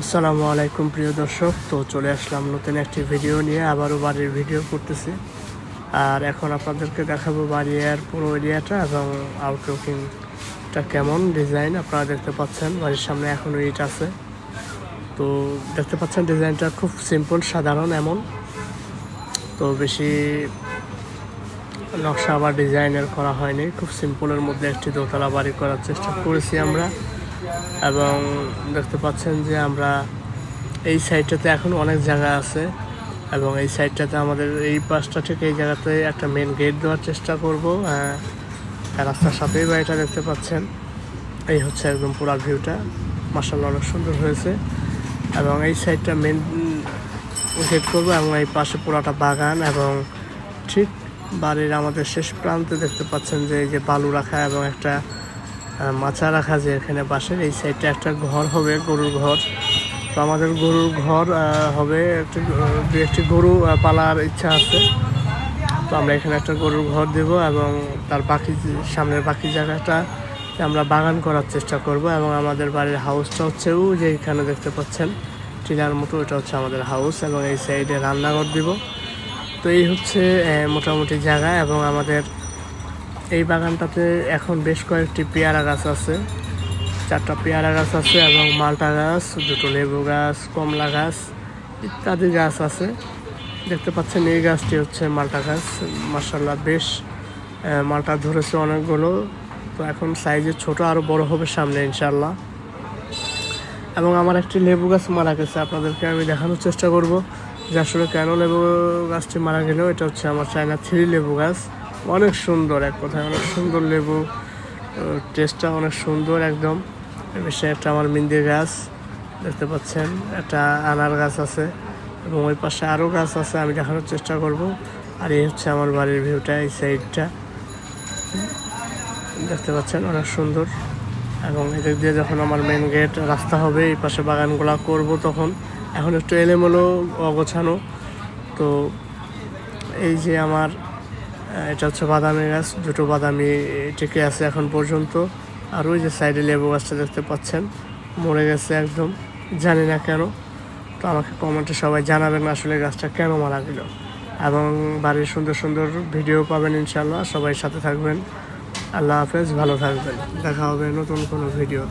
আসসালামু আলাইকুম, প্রিয় দর্শক। তো চলে আসলাম নতুন একটি ভিডিও নিয়ে। আবারও বাড়ির ভিডিও করতেছি। আর এখন আপনাদেরকে দেখাবো বাড়ির পুরো এরিয়াটা এবং আউটলুকিংটা কেমন ডিজাইন আপনারা দেখতে পাচ্ছেন। বাড়ির সামনে এখনও ইট আছে। তো দেখতে পাচ্ছেন ডিজাইনটা খুব সিম্পল সাধারণ, এমন। তো বেশি নকশা বা ডিজাইনের করা হয়নি। খুব সিম্পলের মধ্যে একটি দোতলা বাড়ি করার চেষ্টা করেছি আমরা। এবং দেখতে পাচ্ছেন যে আমরা এই সাইডটাতে এখন অনেক জায়গা আছে এবং এই সাইডটাতে আমাদের এই পাশটা থেকে এই জায়গাতে একটা মেন গেট দেওয়ার চেষ্টা করব। রাস্তার সাথেই বাড়িটা দেখতে পাচ্ছেন। এই হচ্ছে একদম পুরো ভিউটা মার্শাল্লাহ অনেক সুন্দর হয়েছে। এবং এই সাইডটা মেন গেট করব এবং এই পাশে পুরাটা বাগান এবং ঠিক বাড়ির আমাদের শেষ প্রান্তে দেখতে পাচ্ছেন যে এই যে বালু রাখা এবং একটা মাচা রাখা যে এখানে পাশের, এই সাইডটা একটা ঘর হবে, গরুর ঘর। তো আমাদের গরুর ঘর হবে একটি একটি গরু পালার ইচ্ছা আছে। তো আমরা এখানে একটা গরুর ঘর দেব এবং তার বাকি সামনের বাকি জায়গাটা আমরা বাগান করার চেষ্টা করব এবং আমাদের বাড়ির হাউসটা হচ্ছে ও যে এখানে দেখতে পাচ্ছেন, টিনার মতো, এটা হচ্ছে আমাদের হাউস এবং এই সাইডে রান্নাঘর দিব। তো এই হচ্ছে মোটামুটি জায়গা এবং আমাদের এই বাগানটাতে এখন বেশ কয়েকটি পেয়ারা গাছ আছে। চারটা পেয়ারা গাছ আছে এবং মালটা গাছ, দুটো লেবু গাছ, কমলা গাছ ইত্যাদি গাছ আছে। দেখতে পাচ্ছেন এই গাছটি হচ্ছে মালটা গাছ। মার্শাল্লাহ বেশ মালটা ধরেছে অনেকগুলো। তো এখন সাইজে ছোট আরও বড় হবে সামনে ইনশাল্লাহ এবং আমার একটি লেবু গাছ মারা গেছে। আপনাদেরকে আমি দেখানোর চেষ্টা করব যে আসলে কেন লেবু গাছটি মারা গেল। এটা হচ্ছে আমার চায়না থ্রি লেবু গাছ। অনেক সুন্দর, এক কথায় অনেক সুন্দর লেবু টেস্টটা অনেক সুন্দর একদম। বেশি একটা আমার মিন্দির গাছ দেখতে পাচ্ছেন, একটা আনার গাছ আছে এবং ওই পাশে আরও গাছ আছে, আমি দেখানোর চেষ্টা করব। আর এই হচ্ছে আমার বাড়ির ভিউটা এই সাইডটা দেখতে পাচ্ছেন, অনেক সুন্দর। এবং এদিক দিয়ে যখন আমার মেন গেট রাস্তা হবে, এই পাশে বাগানগুলা করব তখন। এখন একটু এলোমেলো অগোছানো। তো এই যে আমার এটা হচ্ছে বাদামি গাছ, দুটো বাদামি টিকে আছে এখন পর্যন্ত। আর ওই যে সাইডে লেবু গাছটা দেখতে পাচ্ছেন, মরে গেছে একদম, জানি না কেন। তো আমাকে কমেন্টে সবাই জানাবেন আসলে গাছটা কেন মারা গেল। এবং বাড়ির সুন্দর সুন্দর ভিডিও পাবেন ইনশাল্লাহ সবাই সাথে থাকবেন। আল্লাহ হাফেজ, ভালো থাকবেন। দেখা হবে নতুন কোনো ভিডিও